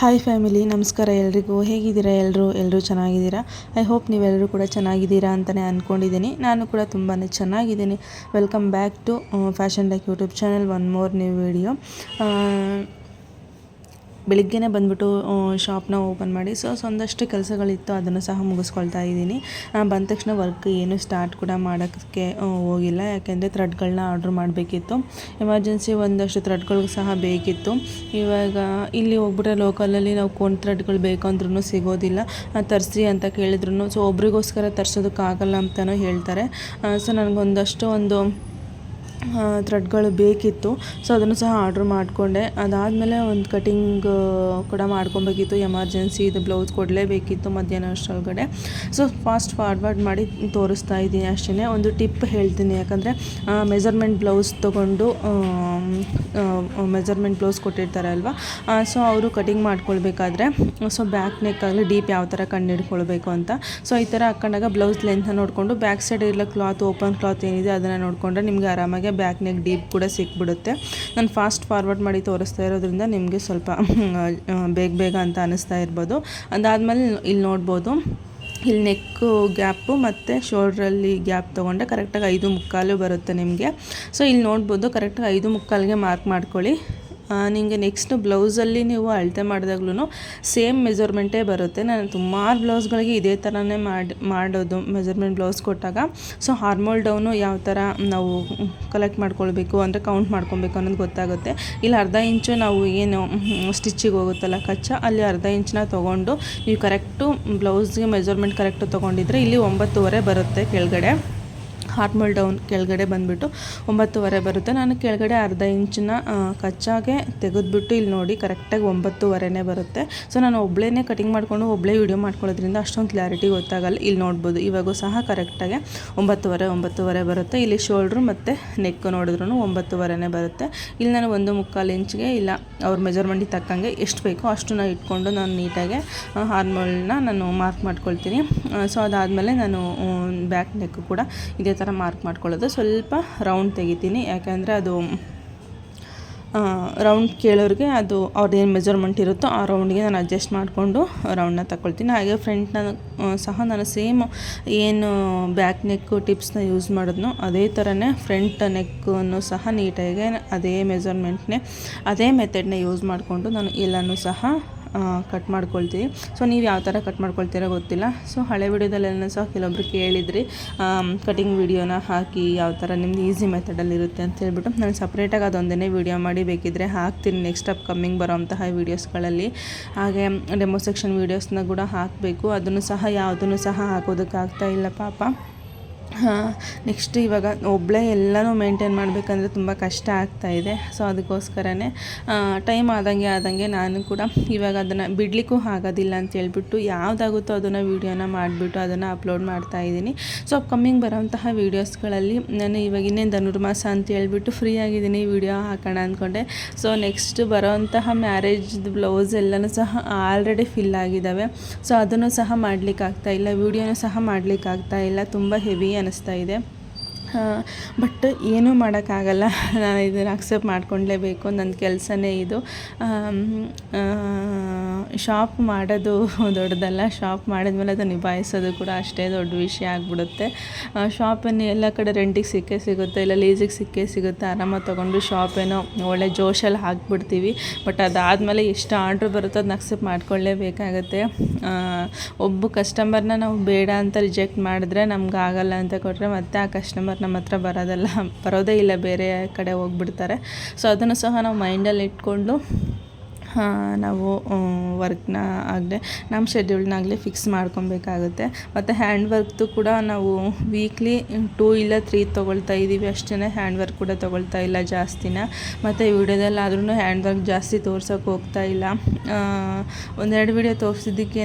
Hi family ನಮಸ್ಕಾರ ಎಲ್ರಿಗೂ. ಹೇಗಿದ್ದೀರಾ ಎಲ್ಲರೂ ಎಲ್ಲರೂ ಚೆನ್ನಾಗಿದ್ದೀರಾ? ಐ ಹೋಪ್ ನೀವೆಲ್ಲರೂ ಕೂಡ ಚೆನ್ನಾಗಿದ್ದೀರಾ ಅಂತಲೇ ಅಂದ್ಕೊಂಡಿದ್ದೀನಿ ನಾನು ಕೂಡ ತುಂಬಾ ಚೆನ್ನಾಗಿದ್ದೀನಿ. Welcome back to fashion like YouTube channel one more new video ಬೆಳಿಗ್ಗೆನೇ ಬಂದ್ಬಿಟ್ಟು ಶಾಪ್ನ ಓಪನ್ ಮಾಡಿ. ಸೊ ಒಂದಷ್ಟು ಕೆಲಸಗಳಿತ್ತು, ಅದನ್ನು ಸಹ ಮುಗಿಸ್ಕೊಳ್ತಾ ಇದ್ದೀನಿ. ಬಂದ ತಕ್ಷಣ ವರ್ಕ್ ಏನು ಸ್ಟಾರ್ಟ್ ಕೂಡ ಮಾಡೋಕ್ಕೆ ಹೋಗಿಲ್ಲ. ಯಾಕೆಂದರೆ ಥ್ರೆಡ್ಗಳನ್ನ ಆರ್ಡ್ರ್ ಮಾಡಬೇಕಿತ್ತು. ಎಮರ್ಜೆನ್ಸಿ ಒಂದಷ್ಟು ಥ್ರೆಡ್ಗಳು ಸಹ ಬೇಕಿತ್ತು. ಇವಾಗ, ಇಲ್ಲಿ ಹೋಗ್ಬಿಟ್ರೆ ಲೋಕಲಲ್ಲಿ ನಾವು ಕೋನ್ ಥ್ರೆಡ್ಗಳು ಬೇಕಂದ್ರೂ ಸಿಗೋದಿಲ್ಲ. ತರಿಸಿ ಅಂತ ಕೇಳಿದ್ರು ಸೊ ಒಬ್ರಿಗೋಸ್ಕರ ತರಿಸೋದಕ್ಕಾಗಲ್ಲ ಅಂತಲೂ ಹೇಳ್ತಾರೆ. ಸೊ ನನಗೊಂದಷ್ಟು ಒಂದು ಥ್ರೆಡ್ಗಳು ಬೇಕಿತ್ತು. ಸೊ ಅದನ್ನು ಸಹ ಆರ್ಡ್ರ್ ಮಾಡಿಕೊಂಡೆ. ಅದಾದಮೇಲೆ ಒಂದು ಕಟಿಂಗ್ ಕೂಡ ಮಾಡ್ಕೊಬೇಕಿತ್ತು. ಎಮರ್ಜೆನ್ಸಿ ಇದು ಬ್ಲೌಸ್ ಕೊಡಲೇಬೇಕಿತ್ತು ಮಧ್ಯಾಹ್ನ ಅಷ್ಟೊಳಗಡೆ ಸೊ ಫಾಸ್ಟ್ ಫಾರ್ವರ್ಡ್ ಮಾಡಿ ತೋರಿಸ್ತಾ ಇದ್ದೀನಿ ಅಷ್ಟೇ ಒಂದು ಟಿಪ್ ಹೇಳ್ತೀನಿ. ಯಾಕಂದರೆ ಮೆಜರ್ಮೆಂಟ್ ಬ್ಲೌಸ್ ತೊಗೊಂಡು ಮೆಜರ್ಮೆಂಟ್ ಬ್ಲೌಸ್ ಕೊಟ್ಟಿರ್ತಾರೆ ಅಲ್ವಾ? ಸೊ ಅವರು ಕಟಿಂಗ್ ಮಾಡ್ಕೊಳ್ಬೇಕಾದ್ರೆ ಸೊ ಬ್ಯಾಕ್ ನೆಕ್ ಆಗಲಿ ಡೀಪ್ ಯಾವ ಥರ ಕಂಡು ಹಿಡ್ಕೊಳ್ಬೇಕು ಅಂತ. ಸೊ ಈ ಥರ ಹಾಕೊಂಡಾಗ ಬ್ಲೌಸ್ ಲೆಂತ್ನ ನೋಡಿಕೊಂಡು ಬ್ಯಾಕ್ ಸೈಡ್ ಇರಲ್ಲ ಕ್ಲಾತ್ ಓಪನ್ ಕ್ಲಾತ್ ಏನಿದೆ, ಅದನ್ನು ನೋಡಿಕೊಂಡ್ರೆ ನಿಮಗೆ ಆರಾಮಾಗಿ ಬ್ಯಾಕ್ ನೆಕ್ ಡೀಪ್ ಕೂಡ ಸಿಕ್ಬಿಡುತ್ತೆ. ನಾನು ಫಾಸ್ಟ್ ಫಾರ್ವರ್ಡ್ ಮಾಡಿ ತೋರಿಸ್ತಾ ಇರೋದ್ರಿಂದ ನಿಮಗೆ ಸ್ವಲ್ಪ ಬೇಗ ಬೇಗ ಅಂತ ಅನ್ನಿಸ್ತಾ ಇರ್ಬೋದು. ಅದಾದಮೇಲೆ ಇಲ್ಲಿ ನೋಡ್ಬೋದು. ಇಲ್ಲಿ ನೆಕ್ಕು ಗ್ಯಾಪು ಮತ್ತು ಶೋಲ್ಡ್ರಲ್ಲಿ ಗ್ಯಾಪ್ ತೊಗೊಂಡೆ. ಕರೆಕ್ಟಾಗಿ ಐದು ಮುಕ್ಕಾಲು ಬರುತ್ತೆ ನಿಮಗೆ. ಸೊ ಇಲ್ಲಿ ನೋಡ್ಬೋದು ಕರೆಕ್ಟಾಗಿ ಐದು ಮುಕ್ಕಾಲಿಗೆ ಮಾರ್ಕ್ ಮಾಡ್ಕೊಳ್ಳಿ. ನಿಮಗೆ ನೆಕ್ಸ್ಟ್ ಬ್ಲೌಸಲ್ಲಿ ನೀವು ಅಳತೆ ಮಾಡಿದಾಗ್ಲೂ ಸೇಮ್ ಮೆಜರ್ಮೆಂಟೇ ಬರುತ್ತೆ. ನಾನು ಸುಮಾರು ಬ್ಲೌಸ್ಗಳಿಗೆ ಇದೇ ಥರನೇ ಮಾಡಿ, ಮಾಡೋದು ಮೆಜರ್ಮೆಂಟ್ ಬ್ಲೌಸ್ ಕೊಟ್ಟಾಗ. ಸೊ ಹಾರ್ಮೋಲ್ ಡೌನು ಯಾವ ಥರ ನಾವು ಕಲೆಕ್ಟ್ ಮಾಡ್ಕೊಳ್ಬೇಕು, ಅಂದರೆ ಕೌಂಟ್ ಮಾಡ್ಕೊಬೇಕು ಅನ್ನೋದು ಗೊತ್ತಾಗುತ್ತೆ. ಇಲ್ಲಿ ಅರ್ಧ ಇಂಚು ನಾವು ಏನು ಸ್ಟಿಚ್ಚಿಗೆ ಹೋಗುತ್ತಲ್ಲ ಕಚ್ಚ, ಅಲ್ಲಿ ಅರ್ಧ ಇಂಚನ್ನ ತೊಗೊಂಡು ನೀವು ಕರೆಕ್ಟು ಬ್ಲೌಸ್ಗೆ ಮೆಜರ್ಮೆಂಟ್ ಕರೆಕ್ಟು ತೊಗೊಂಡಿದ್ರೆ ಇಲ್ಲಿ ಒಂಬತ್ತುವರೆ ಬರುತ್ತೆ ಕೆಳಗಡೆ. ಹಾರ್ಮೋಲ್ ಡೌನ್ ಕೆಳಗಡೆ ಬಂದುಬಿಟ್ಟು ಒಂಬತ್ತುವರೆ ಬರುತ್ತೆ. ನಾನು ಕೆಳಗಡೆ ಅರ್ಧ ಇಂಚನ್ನ ಕಚ್ಚಾಗೆ ತೆಗೆದುಬಿಟ್ಟು ಇಲ್ಲಿ ನೋಡಿ ಕರೆಕ್ಟಾಗಿ ಒಂಬತ್ತುವರೆನೇ ಬರುತ್ತೆ. ಸೊ ನಾನು ಒಬ್ಬಳೇ ಕಟಿಂಗ್ ಮಾಡಿಕೊಂಡು ಒಬ್ಬಳೇ ವೀಡಿಯೋ ಮಾಡ್ಕೊಳ್ಳೋದ್ರಿಂದ ಅಷ್ಟೊಂದು ಕ್ಲಾರಿಟಿ ಗೊತ್ತಾಗಲ್ಲ. ಇಲ್ಲಿ ನೋಡ್ಬೋದು. ಇವಾಗೂ ಸಹ ಕರೆಕ್ಟಾಗಿ ಒಂಬತ್ತುವರೆ ಒಂಬತ್ತುವರೆ ಬರುತ್ತೆ. ಇಲ್ಲಿ ಶೋಲ್ಡ್ರು ಮತ್ತು ನೆಕ್ ನೋಡಿದ್ರೂ ಒಂಬತ್ತುವರೆನೇ ಬರುತ್ತೆ. ಇಲ್ಲಿ ನಾನು ಒಂದು ಮುಕ್ಕಾಲು ಇಂಚ್ಗೆ ಇಲ್ಲ, ಅವ್ರ ಮೆಜರ್ಮೆಂಟಿಗೆ ತಕ್ಕಂಗೆ ಎಷ್ಟು ಬೇಕೋ ಅಷ್ಟನ್ನ ಇಟ್ಕೊಂಡು ನಾನು ನೀಟಾಗಿ ಹಾರ್ಮೋಲ್ನ ನಾನು ಮಾರ್ಕ್ ಮಾಡ್ಕೊಳ್ತೀನಿ. ಸೊ ಅದಾದಮೇಲೆ ನಾನು ಬ್ಯಾಕ್ ನೆಕ್ ಕೂಡ ಇದೇ ಥರ ಮಾರ್ಕ್ ಮಾಡ್ಕೊಳ್ಳೋದು. ಸ್ವಲ್ಪ ರೌಂಡ್ ತೆಗಿತೀನಿ. ಯಾಕೆಂದರೆ ಅದು ರೌಂಡ್ ಕೇಳೋರಿಗೆ ಅದು ಅವ್ರದ್ದೇನು ಮೆಜರ್ಮೆಂಟ್ ಇರುತ್ತೋ ಆ ರೌಂಡ್ಗೆ ನಾನು ಅಡ್ಜಸ್ಟ್ ಮಾಡಿಕೊಂಡು ರೌಂಡನ್ನ ತಗೊಳ್ತೀನಿ. ಹಾಗೆ ಫ್ರಂಟ್ನ ಸಹ ನಾನು ಸೇಮ್ ಏನು ಬ್ಯಾಕ್ ನೆಕ್ ಟಿಪ್ಸ್ನ ಯೂಸ್ ಮಾಡಿದ್ನೋ ಅದೇ ಥರನೇ ಫ್ರಂಟ್ ನೆಕ್ಕನ್ನು ಸಹ ನೀಟಾಗಿ ಅದೇ ಮೆಜರ್ಮೆಂಟ್ನೇ ಅದೇ ಮೆಥಡ್ನ ಯೂಸ್ ಮಾಡಿಕೊಂಡು ನಾನು ಎಲ್ಲನೂ ಸಹ ಕಟ್ ಮಾಡ್ಕೊಳ್ತೀವಿ. ಸೊ ನೀವು ಯಾವ ಥರ ಕಟ್ ಮಾಡ್ಕೊಳ್ತೀರೋ ಗೊತ್ತಿಲ್ಲ. ಸೊ ಹಳೆ ವಿಡಿಯೋದಲ್ಲೆಲ್ಲ ಸಹ ಕೆಲವೊಬ್ರು ಕೇಳಿದ್ರಿ. ಕಟಿಂಗ್ ವಿಡಿಯೋನ ಹಾಕಿ ಯಾವ ಥರ ನಿಮ್ದು ಈಸಿ ಮೆಥಡಲ್ಲಿ ಇರುತ್ತೆ ಅಂತ ಹೇಳ್ಬಿಟ್ಟು ನಾನು ಸಪ್ರೇಟಾಗಿ ಅದೊಂದೇ ವಿಡಿಯೋ ಮಾಡಿ ಬೇಕಿದ್ದರೆ ಹಾಕ್ತೀನಿ ನೆಕ್ಸ್ಟ್ ಅಪ್ ಕಮ್ಮಿಂಗ್ ಬರೋಂತಹ ವೀಡಿಯೋಸ್ಗಳಲ್ಲಿ ಹಾಗೆ ಡೆಮೋ ಸೆಕ್ಷನ್ ವೀಡಿಯೋಸ್ನ ಕೂಡ ಹಾಕಬೇಕು. ಅದನ್ನು ಸಹ ಯಾವುದನ್ನು ಸಹ ಹಾಕೋದಕ್ಕಾಗ್ತಾ ಇಲ್ಲ ಪಾಪ. ನೆಕ್ಸ್ಟ್ ಇವಾಗ ಒಬ್ಬಳೇ ಎಲ್ಲನೂ ಮೇಂಟೈನ್ ಮಾಡಬೇಕಂದ್ರೆ ತುಂಬ ಕಷ್ಟ ಆಗ್ತಾ ಇದೆ. ಸೊ ಅದಕ್ಕೋಸ್ಕರನೇ ಟೈಮ್ ಆದಂಗೆ ಆದಂಗೆ ನಾನು ಕೂಡ ಇವಾಗ ಅದನ್ನು ಬಿಡಲಿಕ್ಕೂ ಆಗೋದಿಲ್ಲ ಅಂತ ಹೇಳ್ಬಿಟ್ಟು ಯಾವುದಾಗುತ್ತೋ ಅದನ್ನು ವೀಡಿಯೋನ ಮಾಡಿಬಿಟ್ಟು ಅದನ್ನು ಅಪ್ಲೋಡ್ ಮಾಡ್ತಾ ಇದ್ದೀನಿ. ಸೊ ಅಪ್ಕಮ್ಮಿಂಗ್ ಬರೋಂತಹ ವೀಡಿಯೋಸ್ಗಳಲ್ಲಿ ನಾನು ಇವಾಗ ಇನ್ನೇನು ಧನುರ್ಮಾಸ ಅಂತ ಹೇಳ್ಬಿಟ್ಟು ಫ್ರೀ ಆಗಿದ್ದೀನಿ ವೀಡಿಯೋ ಹಾಕೋಣ ಅಂದ್ಕೊಂಡೆ ಸೊ ನೆಕ್ಸ್ಟ್ ಬರೋಂತಹ ಮ್ಯಾರೇಜ್ ಬ್ಲೌಸ್ ಎಲ್ಲನೂ ಸಹ ಆಲ್ರೆಡಿ ಫಿಲ್ ಆಗಿದ್ದಾವೆ. ಸೊ ಅದನ್ನು ಸಹ ಮಾಡಲಿಕ್ಕಾಗ್ತಾ ಇಲ್ಲ ವೀಡಿಯೋನೂ ಸಹ ಮಾಡಲಿಕ್ಕಾಗ್ತಾ ಇಲ್ಲ, ತುಂಬ ಹೆವಿ ಅನ್ನಿಸ್ತಾ ಇದೆ. ಬಟ್ ಏನೂ ಮಾಡೋಕ್ಕಾಗಲ್ಲ. ನಾನು ಇದನ್ನು ಅಕ್ಸೆಪ್ಟ್ ಮಾಡ್ಕೊಳ್ಲೇಬೇಕು ನನ್ನ ಕೆಲಸನೇ ಇದು. ಶಾಪ್ ಮಾಡೋದು ದೊಡ್ಡದಲ್ಲ, ಶಾಪ್ ಮಾಡಿದ್ಮೇಲೆ ಅದು ನಿಭಾಯಿಸೋದು ಕೂಡ ಅಷ್ಟೇ ದೊಡ್ಡ ವಿಷಯ ಆಗಿಬಿಡುತ್ತೆ. ಶಾಪನ್ನು ಎಲ್ಲ ಕಡೆ ರೆಂಟಿಗೆ ಸಿಕ್ಕೇ ಸಿಗುತ್ತೆ, ಇಲ್ಲ ಲೀಸಿಗೆ ಸಿಕ್ಕೇ ಸಿಗುತ್ತೆ. ಆರಾಮಾಗಿ ತೊಗೊಂಡು ಶಾಪೇನೋ ಒಳ್ಳೆ ಜೋಶಲ್ಲಿ ಹಾಕ್ಬಿಡ್ತೀವಿ. ಬಟ್ ಅದಾದಮೇಲೆ ಎಷ್ಟು ಆರ್ಡ್ರ್ ಬರುತ್ತೋ ಅದನ್ನ ಅಕ್ಸೆಪ್ಟ್ ಮಾಡ್ಕೊಳ್ಳೇಬೇಕಾಗತ್ತೆ. ಒಬ್ಬ ಕಸ್ಟಮರ್ನ ನಾವು ಬೇಡ ಅಂತ ರಿಜೆಕ್ಟ್ ಮಾಡಿದ್ರೆ ನಮ್ಗೆ ಆಗಲ್ಲ ಅಂತ ಕೊಟ್ಟರೆ ಮತ್ತೆ ಆ ಕಸ್ಟಮರ್ ನಮ್ಮ ಹತ್ರ ಬರೋದಲ್ಲ. ಬರೋದೇ ಇಲ್ಲ, ಬೇರೆ ಕಡೆ ಹೋಗ್ಬಿಡ್ತಾರೆ. ಸೊ ಅದನ್ನು ಸಹ ನಾವು ಮೈಂಡಲ್ಲಿ ಇಟ್ಕೊಂಡು ನಾವು ವರ್ಕ್ನ ಆಗಲಿ ನಮ್ಮ ಶೆಡ್ಯೂಲ್ನಾಗಲಿ ಫಿಕ್ಸ್ ಮಾಡ್ಕೊಬೇಕಾಗುತ್ತೆ. ಮತ್ತು ಹ್ಯಾಂಡ್ ವರ್ಕ್ದು ಕೂಡ ನಾವು ವೀಕ್ಲಿ ಟೂ ಇಲ್ಲ ತ್ರೀ ತೊಗೊಳ್ತಾ ಇದ್ದೀವಿ ಅಷ್ಟೇ ಹ್ಯಾಂಡ್ ವರ್ಕ್ ಕೂಡ ತೊಗೊಳ್ತಾ ಇಲ್ಲ ಜಾಸ್ತಿನ. ಮತ್ತು ವಿಡಿಯೋದಲ್ಲಾದ್ರೂ ಹ್ಯಾಂಡ್ ವರ್ಕ್ ಜಾಸ್ತಿ ತೋರ್ಸೋಕೆ ಹೋಗ್ತಾ ಇಲ್ಲ. ಒಂದೆರಡು ವಿಡಿಯೋ ತೋರಿಸಿದ್ದಕ್ಕೇ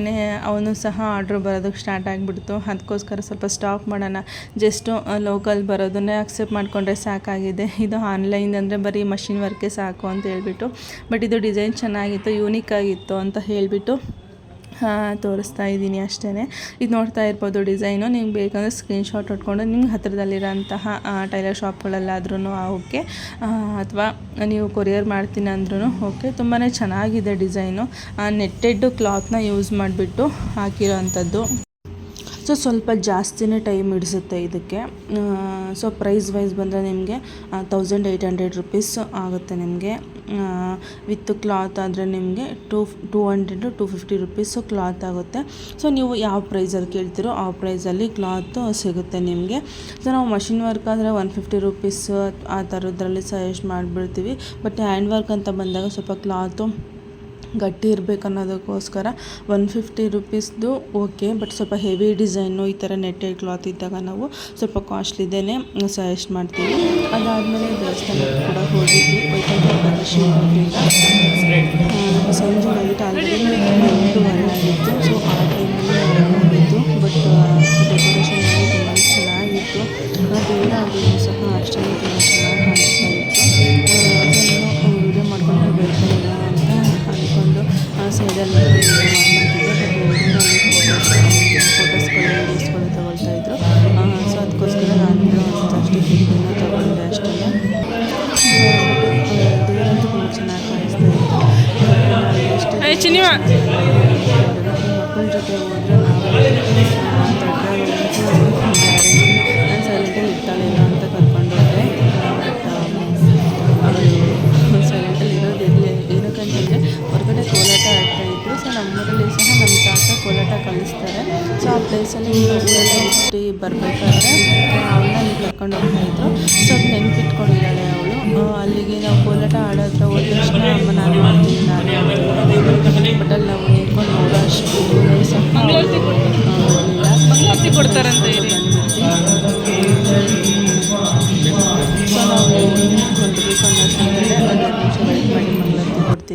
ಅವನು ಸಹ ಆರ್ಡ್ರ್ ಬರೋದಕ್ಕೆ ಸ್ಟಾರ್ಟ್ ಆಗಿಬಿಡ್ತು. ಅದಕ್ಕೋಸ್ಕರ ಸ್ವಲ್ಪ ಸ್ಟಾಪ್ ಮಾಡೋಣ. ಜಸ್ಟು ಲೋಕಲ್ ಬರೋದನ್ನೇ ಅಕ್ಸೆಪ್ಟ್ ಮಾಡಿಕೊಂಡ್ರೆ ಸಾಕಾಗಿದೆ. ಇದು ಆನ್ಲೈನ್ ಅಂದರೆ ಬರೀ ಮಷಿನ್ ವರ್ಕೇ ಸಾಕು ಅಂತ ಹೇಳ್ಬಿಟ್ಟು. ಬಟ್ ಇದು ಡಿಸೈನ್ ಚೆನ್ನಾಗಿ ಚೆನ್ನಾಗಿತ್ತು ಯೂನಿಕ್ ಆಗಿತ್ತು ಅಂತ ಹೇಳಿಬಿಟ್ಟು ತೋರಿಸ್ತಾ ಇದ್ದೀನಿ ಅಷ್ಟೇ ಇದು ನೋಡ್ತಾ ಇರ್ಬೋದು ಡಿಸೈನು. ನಿಮ್ಗೆ ಬೇಕಂದರೆ ಸ್ಕ್ರೀನ್ಶಾಟ್ ಹೊಟ್ಕೊಂಡು ನಿಮ್ಗೆ ಹತ್ತಿರದಲ್ಲಿರೋಂತಹ ಟೈಲರ್ ಶಾಪ್ಗಳಲ್ಲಾದ್ರೂ ಓಕೆ. ಅಥವಾ ನೀವು ಕೊರಿಯರ್ ಮಾಡ್ತೀನಿ ಅಂದ್ರೂ ಓಕೆ. ತುಂಬಾ ಚೆನ್ನಾಗಿದೆ ಡಿಸೈನು. ನೆಟ್ಟೆಡ್ ಕ್ಲಾತ್ನ ಯೂಸ್ ಮಾಡಿಬಿಟ್ಟು ಹಾಕಿರೋ ಅಂಥದ್ದು ಸೊ ಸ್ವಲ್ಪ ಜಾಸ್ತಿನೇ ಟೈಮ್ ಹಿಡಿಸುತ್ತೆ ಇದಕ್ಕೆ. ಸೊ ಪ್ರೈಸ್ ವೈಸ್ ಬಂದರೆ ನಿಮಗೆ ತೌಸಂಡ್ ಏಯ್ಟ್ ಹಂಡ್ರೆಡ್ ರುಪೀಸ್ ಆಗುತ್ತೆ ನಿಮಗೆ. ವಿತ್ ಕ್ಲಾತ್ ಆದರೆ ನಿಮಗೆ two two hundred two fifty rupees cloth ಆಗುತ್ತೆ. ಸೊ ನೀವು ಯಾವ ಪ್ರೈಸಲ್ಲಿ ಕೇಳ್ತೀರೋ ಆ ಪ್ರೈಸಲ್ಲಿ ಕ್ಲಾತು ಸಿಗುತ್ತೆ ನಿಮಗೆ. ಸೊ ನಾವು ಮಷಿನ್ ವರ್ಕ್ ಆದರೆ ಒನ್ ಫಿಫ್ಟಿ ರುಪೀಸ್ ಆ ಥರದ್ರಲ್ಲಿ ಸಜೆಸ್ಟ್ ಮಾಡಿಬಿಡ್ತೀವಿ. ಬಟ್ ಹ್ಯಾಂಡ್ ವರ್ಕ್ ಅಂತ ಬಂದಾಗ ಸ್ವಲ್ಪ ಕ್ಲಾತು ಗಟ್ಟಿ ಇರಬೇಕು ಅನ್ನೋದಕ್ಕೋಸ್ಕರ ಒನ್ ಫಿಫ್ಟಿ ರುಪೀಸ್ದು ಓಕೆ ಬಟ್ ಸ್ವಲ್ಪ ಹೆವಿ ಡಿಸೈನು ಈ ಥರ ನೆಟ್ಟೆಡ್ ಕ್ಲಾತ್ ಇದ್ದಾಗ ನಾವು ಸ್ವಲ್ಪ ಕಾಸ್ಟ್ಲಿದೇ ಸಜೆಸ್ಟ್ ಮಾಡ್ತೀವಿ. ಅದಾದಮೇಲೆ ದೇವಸ್ಥಾನಕ್ಕೆ ಕೂಡ ಹೋಗಿದ್ವಿ. ಸಂಜೆ ನೈಟ್ ಆಗಿತ್ತು. ಸೊ ಆ ಟೈಮಲ್ಲಿ ಹೋಗಿದ್ದು ಬಟ್ ಡೆಕೋರೇಷನ್ ತುಂಬ ಚೆನ್ನಾಗಿತ್ತು. ಬೇಡ ಅದು ಸಹ ಅಷ್ಟೇ ತುಂಬ ಚೆನ್ನಾಗಿ ಕಾಣಿಸ್ತಾ ಸೈಡಲ್ಲಿ ಫೋಟೋಸ್ಗಳು ವೀಡಿಯೋಸ್ಗಳು ತಗೊಳ್ತಾ ಇದ್ರು ಸೊ ಅದಕ್ಕೋಸ್ಕರ ನಾನು ಅಷ್ಟು ತಗೊಂಡೆ ಅಷ್ಟೇ ತುಂಬ ಚೆನ್ನಾಗಿ ಕಾಣಿಸ್ತಾ ಇತ್ತು ಮಕ್ಕಳ ಜೊತೆ ಹೋದರೆ ನಾವು ನಾನು ಸೈಲೆಂಟಲ್ಲಿ ಇರ್ತಾಳಿಲ್ಲ ನಮ್ಮೂರಲ್ಲಿ ಸಹ ನಮ್ಮ ತಾತ ಕೋಲಾಟ ಕಲಿಸ್ತಾರೆ. ಸೊ ಆ ಪ್ಲೇಸಲ್ಲಿ ಊರೆಲ್ಲ ಬಿಟ್ಟು ಬರಬೇಕಾದ್ರೆ ಅವಳನ್ನ ಅಲ್ಲಿ ಕರ್ಕೊಂಡು ಹೋಗ್ತಾಯಿದ್ರು ಸೊ ಅದು ನೆನ್ಪಿಟ್ಕೊಂಡಿದ್ದಾಳೆ ಅವಳು. ಅಲ್ಲಿಗೆ ನಾವು ಕೋಲಾಟ ಆಡೋದ್ರ ಹೋದ ತಕ್ಷಣ ಅಮ್ಮ ನಾನು ಮಾಡ್ತೀನಿ ನಾನು ಮಾಡ್ತೀನಿ ಬಟ್ ಅಲ್ಲಿ ನಾವು ನಿಂತ್ಕೊಂಡು ನೋಡೋ ಅಷ್ಟು ಸ್ವಲ್ಪ ಕೊಡ್ತಾರಂತ.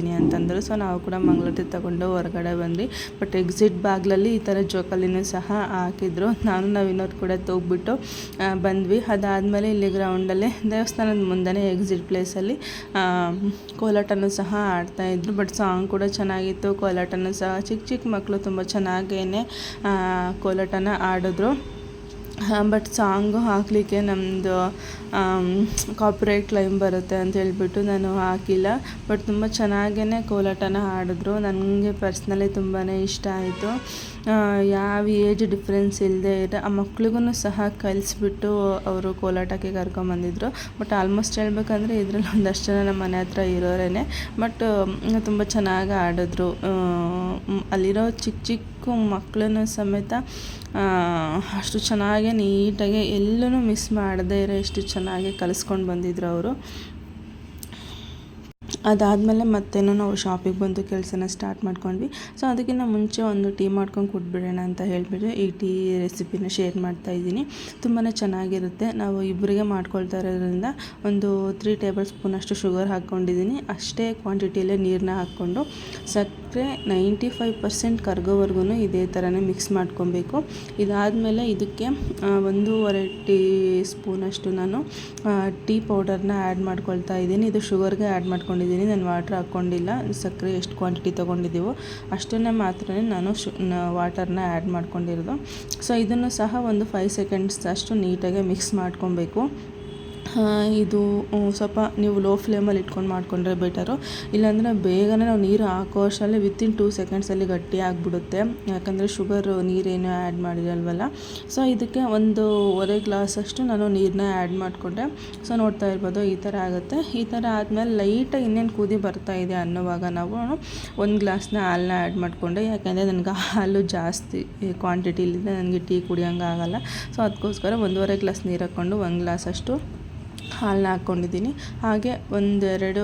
ಕೊಡ್ತೀನಿ ಅಂತಂದರು. ಸೊ ನಾವು ಕೂಡ ಮಂಗಳೂರು ತಗೊಂಡು ಹೊರಗಡೆ ಬಂದ್ವಿ. ಬಟ್ ಎಕ್ಸಿಟ್ ಬಾಗ್ಲಲ್ಲಿ ಈ ಥರ ಜೋಕಾಲಿನೂ ಸಹ ಹಾಕಿದ್ರು. ನಾನು ನಾವಿನ್ನೋರು ಕೂಡ ತೋಗ್ಬಿಟ್ಟು ಬಂದ್ವಿ. ಅದಾದಮೇಲೆ ಇಲ್ಲಿ ಗ್ರೌಂಡಲ್ಲೇ ದೇವಸ್ಥಾನದ ಮುಂದೆನೇ ಎಕ್ಸಿಟ್ ಪ್ಲೇಸಲ್ಲಿ ಕೋಲಾಟನೂ ಸಹ ಆಡ್ತಾಯಿದ್ರು ಬಟ್ ಸಾಂಗ್ ಕೂಡ ಚೆನ್ನಾಗಿತ್ತು. ಕೋಲಾಟನೂ ಸಹ ಚಿಕ್ಕ ಚಿಕ್ಕ ಮಕ್ಕಳು ತುಂಬ ಚೆನ್ನಾಗೇ ಕೋಲಾಟನ ಆಡಿದ್ರು. ಬಟ್ ಸಾಂಗು ಹಾಕಲಿಕ್ಕೆ ನಮ್ಮದು ಕಾಪ್ರೇಟ್ ಕ್ಲೈಮ್ ಬರುತ್ತೆ ಅಂತ ಹೇಳಿಬಿಟ್ಟು ನಾನು ಹಾಕಿಲ್ಲ. ಬಟ್ ತುಂಬ ಚೆನ್ನಾಗೇ ಕೋಲಾಟನ ಹಾಡಿದ್ರು. ನನಗೆ ಪರ್ಸ್ನಲಿ ತುಂಬಾ ಇಷ್ಟ ಆಯಿತು. ಯಾವ ಏಜ್ ಡಿಫ್ರೆನ್ಸ್ ಇಲ್ಲದೆ ಇದೆ ಆ ಮಕ್ಳಿಗೂ ಸಹ ಕಲಿಸ್ಬಿಟ್ಟು ಅವರು ಕೋಲಾಟಕ್ಕೆ ಕರ್ಕೊಂಬಂದಿದ್ರು. ಬಟ್ ಆಲ್ಮೋಸ್ಟ್ ಹೇಳಬೇಕಂದ್ರೆ ಇದರಲ್ಲಿ ಒಂದಷ್ಟು ಜನ ನಮ್ಮ ಮನೆ ಹತ್ರ ಇರೋರೇ ಬಟ್ ತುಂಬ ಚೆನ್ನಾಗಿ ಆಡಿದ್ರು ಅಲ್ಲಿರೋ ಚಿಕ್ಕ ಚಿಕ್ಕ ಮಕ್ಕಳನ್ನು ಸಮೇತ ಅಷ್ಟು ಚೆನ್ನಾಗೆ ನೀಟಾಗಿ ಎಲ್ಲೂ ಮಿಸ್ ಮಾಡದೇ ಇರೋ ಎಷ್ಟು ಚೆನ್ನಾಗಿ ಕಲಿಸ್ಕೊಂಡು ಬಂದಿದ್ರು ಅವರು. ಅದಾದಮೇಲೆ ಮತ್ತೇನೋ ನಾವು ಶಾಪಿಗೆ ಬಂದು ಕೆಲಸನ ಸ್ಟಾರ್ಟ್ ಮಾಡ್ಕೊಂಡ್ವಿ. ಸೊ ಅದಕ್ಕಿಂತ ಮುಂಚೆ ಒಂದು ಟೀ ಮಾಡ್ಕೊಂಡು ಕೊಟ್ಬಿಡೋಣ ಅಂತ ಹೇಳಿಬಿಟ್ಟು ಈ ಟೀ ರೆಸಿಪಿನ ಶೇರ್ ಮಾಡ್ತಾ ಇದ್ದೀನಿ. ತುಂಬಾ ಚೆನ್ನಾಗಿರುತ್ತೆ. ನಾವು ಇಬ್ಬರಿಗೆ ಮಾಡ್ಕೊಳ್ತಾ ಇರೋದ್ರಿಂದ ಒಂದು ತ್ರೀ ಟೇಬಲ್ ಸ್ಪೂನಷ್ಟು ಶುಗರ್ ಹಾಕ್ಕೊಂಡಿದ್ದೀನಿ. ಅಷ್ಟೇ ಕ್ವಾಂಟಿಟಿಯಲ್ಲೇ ನೀರನ್ನ ಹಾಕ್ಕೊಂಡು ಸಕ್ಕರೆ ನೈಂಟಿ ಫೈವ್ ಪರ್ಸೆಂಟ್ ಕರ್ಗೋವರೆಗೂ ಇದೇ ಥರನೇ ಮಿಕ್ಸ್ ಮಾಡ್ಕೊಬೇಕು. ಇದಾದಮೇಲೆ ಇದಕ್ಕೆ ಒಂದೂವರೆ ಟೀ ಸ್ಪೂನಷ್ಟು ನಾನು ಟೀ ಪೌಡರ್ನ ಆ್ಯಡ್ ಮಾಡ್ಕೊಳ್ತಾ ಇದ್ದೀನಿ. ಇದು ಶುಗರ್ಗೆ ಆ್ಯಡ್ ಮಾಡ್ಕೊಂಡಿದ್ದೀನಿ. ನಾನು ವಾಟ್ರ್ ಹಾಕ್ಕೊಂಡಿಲ್ಲ. ಸಕ್ಕರೆ ಎಷ್ಟು ಕ್ವಾಂಟಿಟಿ ತೊಗೊಂಡಿದ್ದೀವೋ ಅಷ್ಟನ್ನೇ ಮಾತ್ರ ನಾನು ಶು ವಾಟರ್ನ ಆ್ಯಡ್ ಮಾಡ್ಕೊಂಡಿರೋದು. ಸೊ ಇದನ್ನು ಸಹ ಒಂದು ಫೈವ್ ಸೆಕೆಂಡ್ಸ್ ಅಷ್ಟು ನೀಟಾಗಿ ಮಿಕ್ಸ್ ಮಾಡ್ಕೊಬೇಕು. ಇದು ಸ್ವಲ್ಪ ನೀವು ಲೋ ಫ್ಲೇಮಲ್ಲಿ ಇಟ್ಕೊಂಡು ಮಾಡಿಕೊಂಡ್ರೆ ಬೆಟರು ಇಲ್ಲಾಂದರೆ ಬೇಗನೆ ನಾವು ನೀರು ಹಾಕೋ ಅಷ್ಟರಲ್ಲೇ ವಿತಿನ್ ಟೂ ಸೆಕೆಂಡ್ಸಲ್ಲಿ ಗಟ್ಟಿ ಆಗಿಬಿಡುತ್ತೆ. ಯಾಕಂದರೆ ಶುಗರು ನೀರೇನು ಆ್ಯಡ್ ಮಾಡಿರಲ್ವಲ್ಲ. ಸೊ ಇದಕ್ಕೆ ಒಂದೂವರೆ ಗ್ಲಾಸಷ್ಟು ನಾನು ನೀರನ್ನ ಆ್ಯಡ್ ಮಾಡಿಕೊಂಡೆ. ಸೊ ನೋಡ್ತಾ ಇರ್ಬೋದು, ಈ ಥರ ಆಗುತ್ತೆ. ಈ ಥರ ಆದಮೇಲೆ ಲೈಟಾಗಿ ಇನ್ನೇನು ಕೂದಿ ಬರ್ತಾ ಇದೆ ಅನ್ನೋವಾಗ ನಾವು ಒಂದು ಗ್ಲಾಸ್ನ ಹಾಲನ್ನ ಆ್ಯಡ್ ಮಾಡಿಕೊಂಡೆ. ಯಾಕೆಂದರೆ ನನಗೆ ಹಾಲು ಜಾಸ್ತಿ ಕ್ವಾಂಟಿಟಿಲಿದೆ ನನಗೆ ಟೀ ಕುಡಿಯೋಂಗೆ ಆಗೋಲ್ಲ. ಸೊ ಅದಕ್ಕೋಸ್ಕರ ಒಂದೂವರೆ ಗ್ಲಾಸ್ ನೀರು ಹಾಕ್ಕೊಂಡು ಒಂದು ಗ್ಲಾಸಷ್ಟು ಹಾಲನ್ನ ಹಾಕ್ಕೊಂಡಿದ್ದೀನಿ. ಹಾಗೆ ಒಂದೆರಡು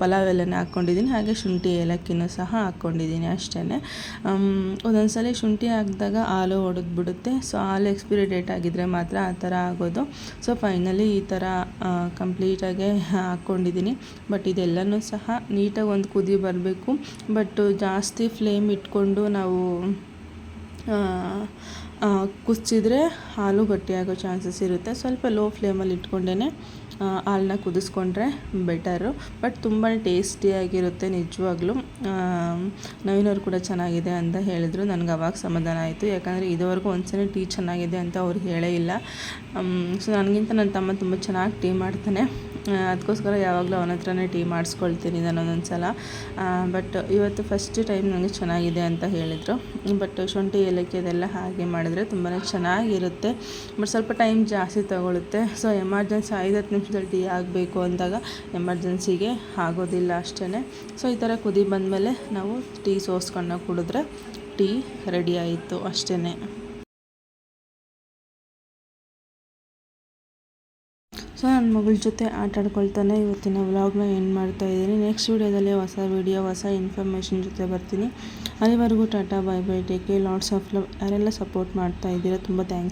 ಪಲಾವ್ ಎಲೆನ ಹಾಕ್ಕೊಂಡಿದ್ದೀನಿ. ಹಾಗೆ ಶುಂಠಿ ಏಲಕ್ಕಿನೂ ಸಹ ಹಾಕ್ಕೊಂಡಿದ್ದೀನಿ ಅಷ್ಟೇ ಒಂದೊಂದು ಸಲ ಶುಂಠಿ ಹಾಕಿದಾಗ ಹಾಲು ಒಡೆದ್ಬಿಡುತ್ತೆ. ಸೊ, ಹಾಲು ಎಕ್ಸ್ಪಿರಿ ಡೇಟ್ ಆಗಿದ್ದರೆ ಮಾತ್ರ ಆ ಥರ ಆಗೋದು. ಸೊ, ಫೈನಲಿ ಈ ಥರ ಕಂಪ್ಲೀಟಾಗೆ ಹಾಕ್ಕೊಂಡಿದ್ದೀನಿ. ಬಟ್ ಇದೆಲ್ಲನೂ ಸಹ ನೀಟಾಗಿ ಒಂದು ಕುದಿ ಬರಬೇಕು. ಬಟ್ ಜಾಸ್ತಿ ಫ್ಲೇಮ್ ಇಟ್ಕೊಂಡು ನಾವು ಕುದಿಸಿದ್ರೆ ಹಾಲು ಗಟ್ಟಿಯಾಗೋ ಚಾನ್ಸಸ್ ಇರುತ್ತೆ. ಸ್ವಲ್ಪ ಲೋ ಫ್ಲೇಮಲ್ಲಿ ಇಟ್ಕೊಂಡೇ ಹಾಲನ್ನ ಕುದಿಸ್ಕೊಂಡ್ರೆ ಬೆಟರು ಬಟ್ ತುಂಬಾ ಟೇಸ್ಟಿಯಾಗಿರುತ್ತೆ ನಿಜವಾಗ್ಲೂ. ನವೀನವ್ರು ಕೂಡ ಚೆನ್ನಾಗಿದೆ ಅಂತ ಹೇಳಿದ್ರು. ನನಗೆ ಅವಾಗ ಸಮಾಧಾನ ಆಯಿತು. ಯಾಕಂದರೆ ಇದುವರೆಗೂ ಒಂದ್ಸಲ ಟೀ ಚೆನ್ನಾಗಿದೆ ಅಂತ ಅವ್ರು ಹೇಳೇ ಇಲ್ಲ. ಸೊ ನನಗಿಂತ ನನ್ನ ತಮ್ಮ ತುಂಬ ಚೆನ್ನಾಗಿ ಟೀ ಮಾಡ್ತಾನೆ. ಅದಕ್ಕೋಸ್ಕರ ಯಾವಾಗಲೂ ಅವನ ಹತ್ರನೇ ಟೀ ಮಾಡಿಸ್ಕೊಳ್ತೀನಿ ನಾನು ಒಂದೊಂದು ಸಲ ಬಟ್ ಇವತ್ತು ಫಸ್ಟ್ ಟೈಮ್ ನನಗೆ ಚೆನ್ನಾಗಿದೆ ಅಂತ ಹೇಳಿದರು. ಬಟ್ ಶುಂಠಿ, ಏಲಕ್ಕಿ ಅದೆಲ್ಲ ಹಾಗೆ ಮಾಡಿದ್ರೆ ತುಂಬಾ ಚೆನ್ನಾಗಿರುತ್ತೆ. ಬಟ್ ಸ್ವಲ್ಪ ಟೈಮ್ ಜಾಸ್ತಿ ತಗೊಳುತ್ತೆ. ಸೊ ಎಮರ್ಜೆನ್ಸಿ ಐದು ಹತ್ತು ನಿಮಿಷದಲ್ಲಿ ಟೀ ಆಗಬೇಕು ಅಂದಾಗ ಎಮರ್ಜೆನ್ಸಿಗೆ ಆಗೋದಿಲ್ಲ ಅಷ್ಟೇ ಸೊ ಈ ಥರ ಕುದಿ ಬಂದಮೇಲೆ ನಾವು ಟೀ ಸೋಸ್ಕೊಂಡು ಕುಡಿದ್ರೆ ಟೀ ರೆಡಿ ಆಯಿತು ಅಷ್ಟೇ ಸೊ ನನ್ನ ಮಗಳ ಜೊತೆ ಆಟ ಆಡ್ಕೊಳ್ತಾನೆ ಇವತ್ತಿನ ವ್ಲಾಗ್ನ ಎಂಡ್ ಮಾಡ್ತಾ ಇದ್ದೀನಿ. ನೆಕ್ಸ್ಟ್ ವೀಡಿಯೋದಲ್ಲಿ ಹೊಸ ವೀಡಿಯೋ ಹೊಸ ಇನ್ಫಾರ್ಮೇಷನ್ ಜೊತೆ ಬರ್ತೀನಿ. ಅಲ್ಲಿವರೆಗೂ tata bye bye take lots of love ಯಾರೆಲ್ಲ ಸಪೋರ್ಟ್ ಮಾಡ್ತಾ ಇದ್ದೀರಾ, ತುಂಬ ಥ್ಯಾಂಕ್ಸ್